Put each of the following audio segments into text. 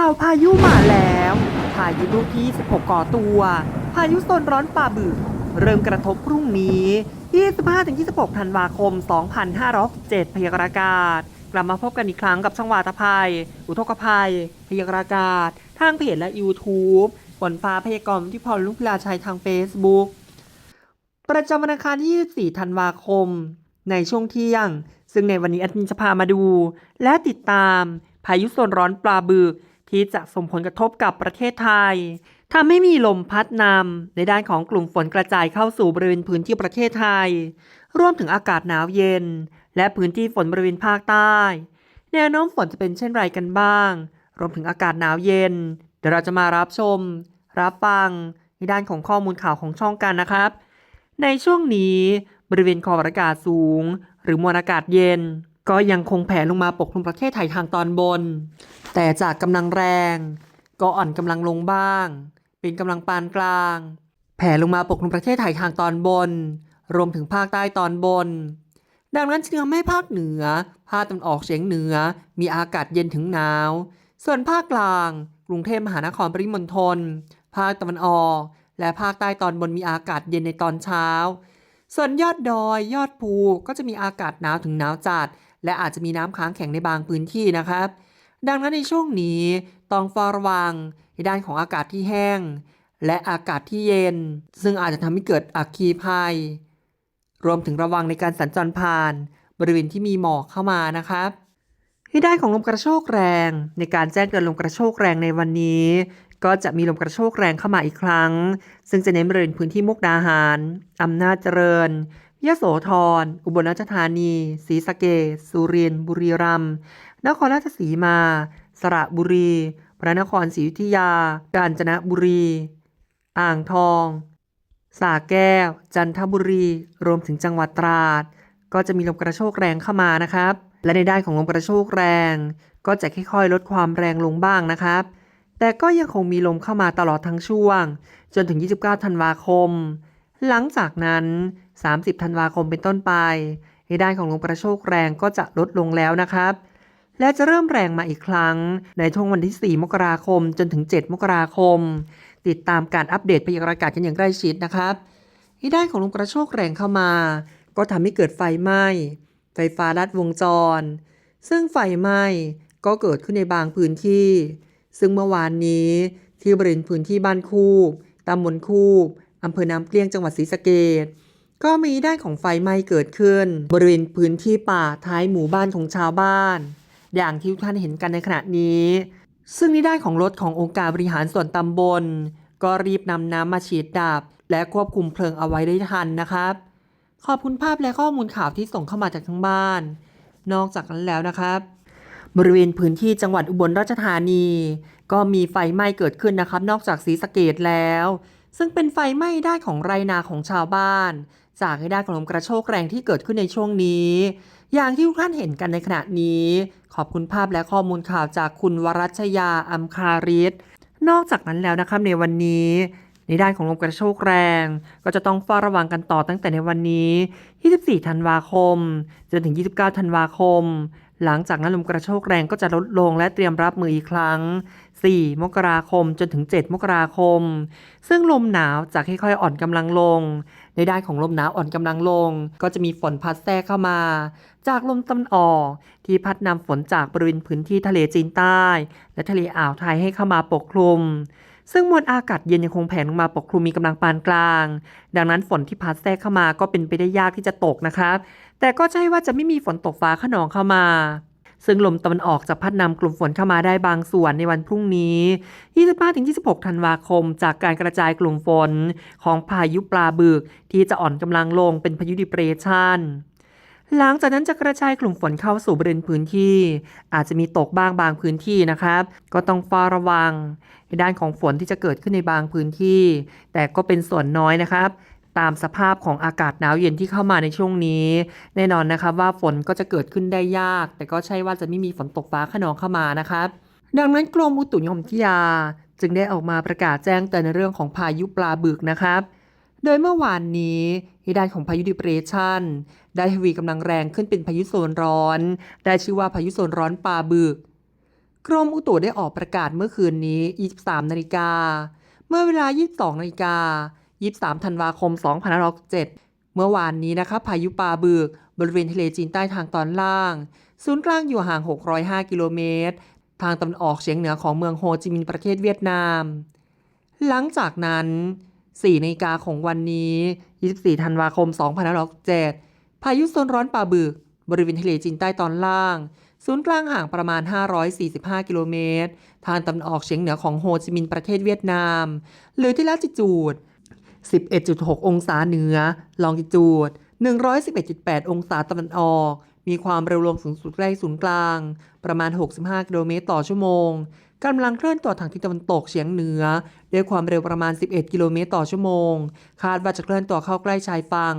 ข่าวพายุมาแล้ว พายุลูกที่ 16 ก่อตัว พายุโซนร้อนปลาบึก เริ่มกระทบพรุ่งนี้ 25-26 ธันวาคม 2567พยากรณ์อากาศ กลับมาพบกันอีกครั้งกับช่องวาตภัย อุทกภัย พยากรณ์อากาศ ทางเพจและ YouTube ฝนฟ้าพยากรณ์ที่พรลุกลาชัยทาง Facebook ประจำวันอังคารที่ 24 ธันวาคม ในช่วงเที่ยง ซึ่งในวันนี้แอดมินจะพามาดู และติดตามพายุโซนร้อนปลาบึก ที่จะส่งผลกระทบกับประเทศไทยทำให้มีลมพัดนำในด้านของกลุ่มฝนกระจายเข้าสู่บริเวณพื้นที่ประเทศไทย รวมถึงอากาศหนาวเย็น และพื้นที่ฝนบริเวณภาคใต้ แนวโน้มฝนจะเป็นเช่นไรกันบ้าง รวมถึงอากาศหนาวเย็น เดี๋ยวเราจะมารับชม รับฟังในด้านของข้อมูลข่าวของช่องกันนะครับ ในช่วงนี้บริเวณขอบอากาศสูง หรือมวลอากาศเย็น ก็ยังคงแผ่ลงมาปกคลุมประเทศไทยทางตอนบน แต่จากกำลังแรงก็อ่อนกำลังลงบ้าง เป็นกำลังปานกลาง แผ่ลงมาปกคลุมประเทศไทยทางตอนบน รวมถึงภาคใต้ตอนบน ดังนั้นจึงทำให้ภาคเหนือ ภาคตะวันออกเฉียงเหนือ มีอากาศเย็นถึงหนาว ส่วนภาคกลาง กรุงเทพมหานครปริมณฑลภาคตะวันออก และภาคใต้ตอนบนมีอากาศเย็นในตอนเช้า ส่วนยอดดอยยอดภูก็จะมีอากาศหนาวถึงหนาวจัด และอาจจะมีน้ำค้างแข็งในบางพื้นที่นะครับ ดังนั้นในช่วงนี้ต้องเฝ้าระวังในด้านของอากาศที่แห้ง และอากาศที่เย็น ซึ่งอาจจะทำให้เกิดอัคคีภัย รวมถึงระวังในการสัญจรผ่าน บริเวณที่มีหมอกเข้ามานะครับที่ได้านของลมกระโชกแรง ในการแจ้งเตือนลมกระโชกแรงในวันนี้ ก็จะมีลมกระโชกแรงเข้ามาอีกครั้ง ซึ่งจะเน้นบริเวณพื้นที่มุกดาหารอำนาจเจริญ ยโสธร อุบลราชธานี ศรีสะเกษสุรินทร์ บุรีรัมย์ นครราชสีมา สระบุรี พระนครศรีอยุธยา กาญจนบุรี อ่างทองสระแก้ว จันทบุรี รวมถึงจังหวัดตราด ก็จะมีลมกระโชกแรงเข้ามานะครับ และในด้านของลมกระโชกแรง ก็จะค่อยๆ ลดความแรงลงบ้างนะครับ แต่ก็ยังคงมีลมเข้ามาตลอดทั้งช่วง จนถึง 29 ธันวาคม หลังจากนั้น 30 ธันวาคมเป็นต้นไปในด้านของลมกระโชกแรงก็จะลดลงแล้วนะครับ และจะเริ่มแรงมาอีกครั้ง ในช่วงวันที่ 4 มกราคมจนถึง 7 มกราคม ติดตามการอัปเดตพยากรณ์อากาศกันอย่างใกล้ชิดนะครับในด้านของลมกระโชกแรงเข้ามา ก็ทำให้เกิดไฟไหม้ไฟฟ้าลัดวงจร ซึ่งไฟไหม้ก็เกิดขึ้นในบางพื้นที่ ซึ่งเมื่อวานนี้ที่บริเวณพื้นที่บ้านคูบตำบลคูบ อำเภอน้ำเกลี้ยงจังหวัดศรีสะเกษก็มีด้านของไฟไหม้เกิดขึ้น บริเวณพื้นที่ป่าท้ายหมู่บ้านของชาวบ้าน อย่างที่ทุกท่านเห็นกันในขณะนี้ ซึ่งในด้านของรถขององค์การบริหารส่วนตำบล ก็รีบนำน้ำมาฉีดดับ และควบคุมเพลิงเอาไว้ได้ทันนะครับ ขอบคุณภาพและข้อมูลข่าวที่ส่งเข้ามาจากทั้งบ้าน นอกจากนั้นแล้วนะครับ บริเวณพื้นที่จังหวัดอุบลราชธานี ก็มีไฟไหม้เกิดขึ้นนะครับ นอกจากศรีสะเกดแล้ว ซึ่งเป็นไฟไหม้ได้ของไรนาของชาวบ้าน จากให้ด้านของลมกระโชกแรงที่เกิดขึ้นในช่วงนี้ อย่างที่ทุกท่านเห็นกันในขณะนี้ ขอบคุณภาพและข้อมูลข่าวจากคุณวรัชยาอัมคาริศนอกจากนั้นแล้วนะครับในวันนี้ในด้านของลมกระโชกแรง ก็จะต้องเฝ้าระวังกันต่อตั้งแต่ในวันนี้ 24 ธันวาคม จนถึง 29 ธันวาคม หลังจากนั้นลมกระโชกแรงก็จะลดลงและเตรียมรับมืออีกครั้ง 4 มกราคมจนถึง 7 มกราคม ซึ่งลมหนาวจะค่อยๆอ่อนกำลังลง ในด้านของลมหนาวอ่อนกำลังลง ก็จะมีฝนพัดแทรกเข้ามา จากลมตะวันออก ที่พัดนำฝนจากบริเวณพื้นที่ทะเลจีนใต้ และทะเลอ่าวไทยให้เข้ามาปกคลุมซึ่งมวลอากาศเย็นยังคงแผ่ลงมาปกคลุมมีกำลังปานกลาง ดังนั้นฝนที่พัดแทรกเข้ามาก็เป็นไปได้ยากที่จะตกนะครับแต่ก็ใช่ว่าจะไม่มีฝนตกฟ้าขนองเข้ามา ซึ่งลมตะวันออกจะพัดนำกลุ่มฝนเข้ามาได้บางส่วนในวันพรุ่งนี้ 25-26 ธันวาคม จากการกระจายกลุ่มฝนของพายุปลาบึกที่จะอ่อนกำลังลงเป็นพายุดิเปรชันหลังจากนั้นจะกระจายกลุ่มฝนเข้าสู่บริเวณพื้นที่ อาจจะมีตกบ้างบางพื้นที่นะครับ ก็ต้องเฝ้าระวัง ในด้านของฝนที่จะเกิดขึ้นในบางพื้นที่ แต่ก็เป็นส่วนน้อยนะครับ ตามสภาพของอากาศหนาวเย็นที่เข้ามาในช่วงนี้ แน่นอนนะครับว่าฝนก็จะเกิดขึ้นได้ยาก แต่ก็ใช่ว่าจะไม่มีฝนตกฟ้าขนองเข้ามานะครับดังนั้นกรมอุตุนิยมวิทยา จึงได้ออกมาประกาศแจ้งเตือนในเรื่องของพายุปลาบึกนะครับ โดยเมื่อวานนี้ในด้านของพายุดิเปรชันได้ทวีกำลังแรงขึ้นเป็นพายุโซนร้อน ได้ชื่อว่าพายุโซนร้อนปลาบึก กรมอุตุได้ออกประกาศเมื่อคืนนี้ 23 นาฬิกา เมื่อเวลา 22 นาฬิกา 23 ธันวาคม 2567 เมื่อวานนี้นะคะพายุปาบึก บริเวณทะเลจีนใต้ทางตอนล่าง ศูนย์กลางอยู่ห่าง 605 กิโลเมตร ทางตะวันออกเฉียงเหนือของเมืองโฮจิมินห์ประเทศเวียดนาม หลังจากนั้น4นาฬิกาของวันนี้ 24 ธันวาคม 2567 พายุโซนร้อนปาบึก บริเวณทะเลจีนใต้ตอนล่าง ศูนย์กลางห่างประมาณ 545 กิโลเมตร ทางตะวันออกเฉียงเหนือของโฮจิมินห์ประเทศเวียดนาม หรือที่ลัติจูด 11.6 องศาเหนือ ลองจิจูด 111.8 องศาตะวันออก มีความเร็วลมสูงสุดใกล้ศูนย์กลาง ประมาณ 65 กิโลเมตรต่อชั่วโมงกำลังเคลื่อนตัวทางทิศตะวันตกเฉียงเหนือ ด้วยความเร็วประมาณ 11 กิโลเมตรต่อชั่วโมง คาดว่าจะเคลื่อนตัวเข้าใกล้ชายฝั่ง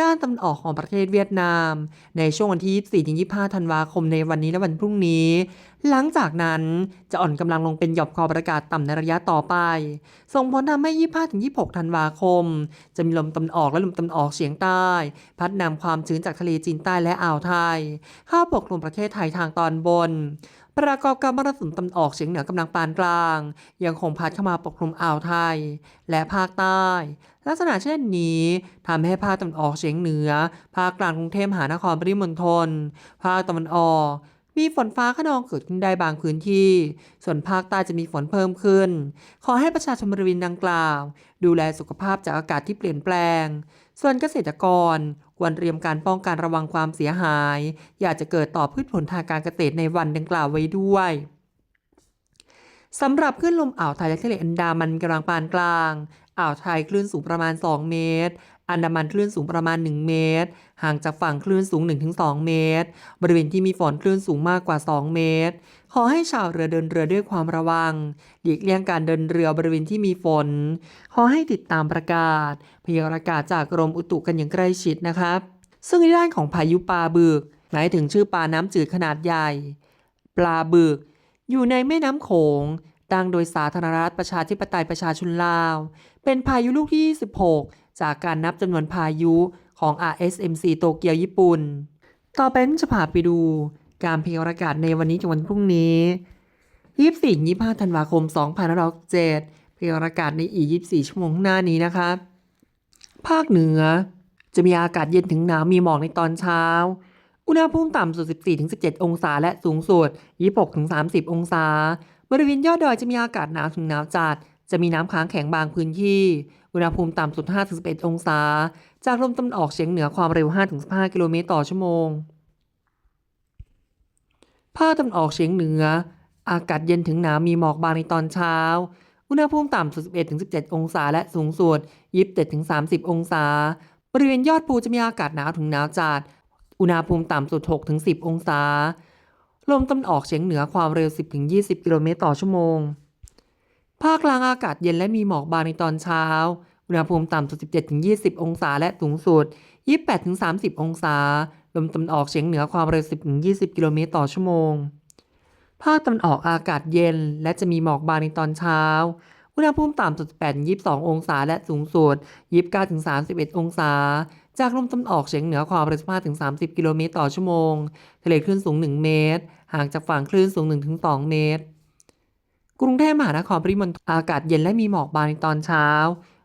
ด้านตะวันออกของประเทศเวียดนาม ในช่วงวันที่ 24-25 ธันวาคมในวันนี้และวันพรุ่งนี้ หลังจากนั้นจะอ่อนกำลังลงเป็นหย่อมความกาศต่ำในระยะต่อไป ส่งผลทำให้ 25-26 ธันวาคม จะมีลมตะวันออกและลมตะวันออกเฉียงใต้ พัดนำความชื้นจากทะเลจีนใต้และอ่าวไทย เข้าปกคลุมประเทศไทยทางตอนบน ประกอบกับมรสุมตะวันออกเฉียงเหนือกำลังปานกลาง ยังคงพัดเข้ามาปกคลุมอ่าวไทย และภาคใต้ ลักษณะเช่นนี้ทำให้ภาคตะวันออกเฉียงเหนือ ภาคกลางกรุงเทพมหานครปริมณฑลภาคตะวันออก มีฝนฟ้าขนองเกิดขึ้นได้บางพื้นที่ ส่วนภาคใต้จะมีฝนเพิ่มขึ้น ขอให้ประชาชนบริเวณดังกล่าว ดูแลสุขภาพจากอากาศที่เปลี่ยนแปลง ส่วนเกษตรกรควรเตรียมการป้องกันระวังความเสียหาย อยากจะเกิดต่อพืชผลทางการเกษตรในวันดังกล่าวไว้ด้วย สำหรับคลื่นลมอ่าวไทยและทะเลอันดามันกำลังปานกลาง อ่าวไทยคลื่นสูงประมาณ 2 เมตร อันดามันคลื่นสูงประมาณ 1 เมตร ห่างจากฝั่งคลื่นสูง 1-2 เมตร บริเวณที่มีฝนคลื่นสูงมากกว่า 2 เมตร ขอให้ชาวเรือเดินเรือด้วยความระวัง หลีกเลี่ยงการเดินเรือบริเวณที่มีฝน ขอให้ติดตามประกาศ พยากรณ์อากาศจากกรมอุตุกันอย่างใกล้ชิดนะครับ ซึ่งในด้านของพายุปลาบึกหมายถึงชื่อปลาน้ำจืดขนาดใหญ่ ปลาบึก อยู่ในแม่น้ำโขงตั้งโดยสาธารณรัฐประชาธิปไตยประชาชนลาว เป็นพายุลูกที่ 26 จากการนับจำนวนพายุของ RSMC โตเกียวญี่ปุ่น ต่อไปจะพาไปดู การพยากรณ์อากาศในวันนี้ถึงวันพรุ่งนี้ 24-25 ธันวาคม 2567พยากรณ์อากาศในอีก 24 ชั่วโมงข้างหน้านี้นะครับภาคเหนือจะมีอากาศเย็นถึงหนาวมีหมอกในตอนเช้า อุณหภูมิต่ำสุด 14-17 องศา และสูงสุด 26-30 องศา บริเวณยอดดอยจะมีอากาศหนาวถึงหนาวจัด จะมีน้ำค้างแข็งบางพื้นที่ อุณหภูมิต่ำสุด 5-11 องศา จากลมตะวันออกเฉียงเหนือความเร็ว 5-15 กิโลเมตรต่อชั่วโมง ภาคตะวันออกเฉียงเหนือ อากาศเย็นถึงหนาวมีหมอกบางในตอนเช้า อุณหภูมิต่ำสุด 11-17 องศา และสูงสุด 27-30 องศา บริเวณยอดภูจะมีอากาศหนาวถึงหนาวจัด อุณหภูมิต่ำสุด 6-10 องศา ลมตะวันออกเฉียงเหนือความเร็ว 10-20 กิโลเมตรต่อชั่วโมง ภาคกลางอากาศเย็นและมีหมอกบางในตอนเช้า อุณหภูมิต่ำสุด 17-20 องศาและสูงสุด 28-30 องศา ลมตะวันออกเฉียงเหนือความเร็ว 10-20 กิโลเมตรต่อชั่วโมง ภาคตะวันออกอากาศเย็นและจะมีหมอกบางในตอนเช้า อุณหภูมิต่ำสุด 8-22 องศาและสูงสุด 29-31 องศา จากลมตะวันออกเฉียงเหนือความเร็ว15-30 กิโลเมตรต่อชั่วโมง ทะเลคลื่นสูง 1 เมตร ห่างจากฝั่งคลื่นสูง 1-2 เมตร กรุงเทพมหานครปริมณฑลอากาศเย็นและมีหมอกบางในตอนเช้า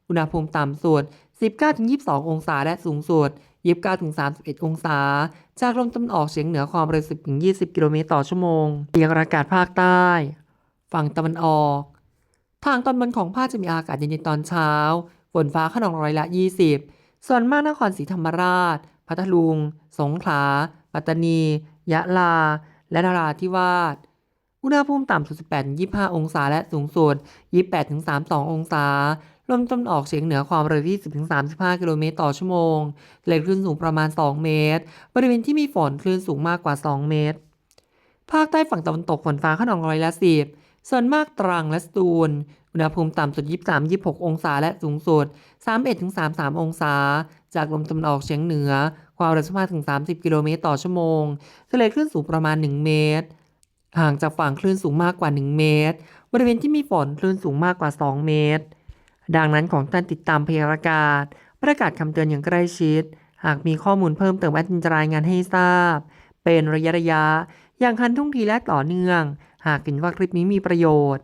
อุณหภูมิต่ำสุด 19-22 องศาและสูงสุด 29-31 องศา จากลมตะวันออกเฉียงเหนือความเร็ว10-20 กิโลเมตรต่อชั่วโมงพยากรณ์อากาศภาคใต้ ฝั่งตะวันออก ทางตอนบนของภาคจะมีอากาศเย็นในตอนเช้า ฝนฟ้าขนองร้อยละ 20 ส่วนมากนครศรีธรรมราช พัทลุง สงขลา ปัตตานี ยะลา และนราธิวาส อุณหภูมิต่ำสุด 18-25 องศา และสูงสุด 28-32 องศา ลมตะวันออกเฉียงเหนือความเร็ว20-35 กิโลเมตรต่อชั่วโมงทะเลคลื่นสูงประมาณ 2 เมตร บริเวณที่มีฝนคลื่นสูงมากกว่า 2 เมตร ภาคใต้ฝั่งตะวันตกฝนฟ้าขนองร้อยละ10ส่วนมากตรังและสตูล อุณหภูมิต่ำสุด 23-26 องศา และสูงสุด 31-33 องศา จากลมตะวันออกเฉียงเหนือ ความเร็ว15-30 กิโลเมตรต่อชั่วโมง ทะเลคลื่นสูงประมาณ 1 เมตร ห่างจากฝั่งคลื่นสูงมากกว่า 1 เมตร บริเวณที่มีฝนคลื่นสูงมากกว่า 2 เมตร ดังนั้นของท่านติดตามพยากรณ์าประกาศคำเตือนอย่างใกล้ชิด หากมีข้อมูลเพิ่มเติมแอดมินจะรายงานให้ทราบ เป็นระยะระยะอย่างทันทุ่งทีและต่อเนื่อง หากเห็นว่าคลิปนี้มีประโยชน์